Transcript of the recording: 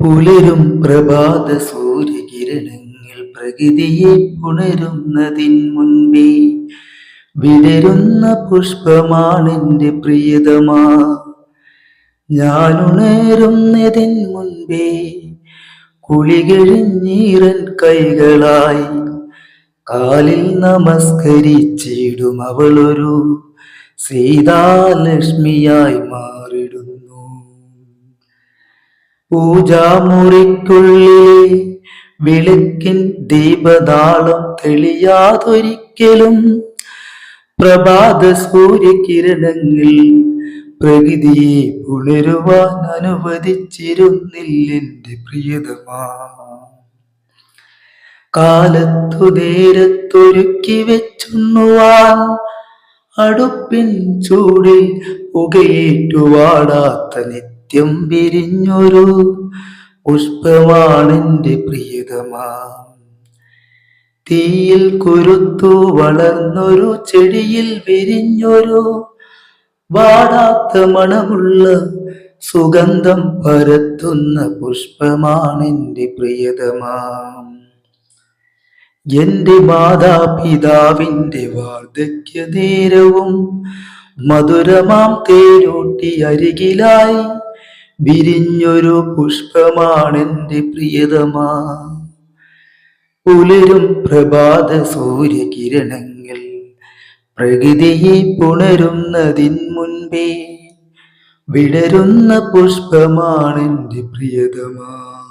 പുലരും പ്രഭാത സൂര്യകിരണങ്ങൾ പ്രകൃതിയെ പുണരുന്നതിൻ മുൻപേ വിടരുന്ന പുഷ്പമാണെന്റെ പ്രിയതമാ. ഞാനുണരുന്നതിൻ മുൻപേ കുളികഴിഞ്ഞീറൻ കൈകളായി കാലിൽ നമസ്കരിച്ചിടും അവളൊരു സീതാലക്ഷ്മിയായി മാറിടുന്നു. പൂജാമുറിക്കുള്ളിലെ വിളക്കിൻ ദീപനാളം തെളിയാതൊരിക്കലും പ്രഭാത സൂര്യകിരണങ്ങൾ പ്രകൃതിയെ പുണരുവാൻ അനുവദിച്ചിരുന്നില്ലെന്റെ പ്രിയതമാ. കാലത്തു നേരത്തൊരുക്കി വെച്ചുണ്ണുവാൻ അടുപ്പിൻ ചൂടിൽ പുകയേറ്റുവാടാത്ത നിത്യം വിരിഞ്ഞൊരു പുഷ്പമാണെന്റെ പ്രിയതമാ തീയിൽ കുരുത്തു വളർന്നൊരു ചെടിയിൽ വിരിഞ്ഞൊരു വാടാത്ത മണമുള്ള സുഗന്ധം പരത്തുന്ന പുഷ്പമാണെന്റെ പ്രിയതമാം എന്റെ മാതാപിതാവിന്റെ വാർദ്ധക്യ നേരവും മധുരമാം തേരോട്ടി അരികിലായി വിരിഞ്ഞൊരു പുഷ്പമാണെന്റെ പ്രിയതമാ. പുലരും പ്രഭാത സൂര്യകിരണങ്ങൾ പ്രകൃതിയെ പുണരുന്നതിൻ മുൻപേ വിടരുന്ന പുഷ്പമാണെന്റെ പ്രിയതമാ.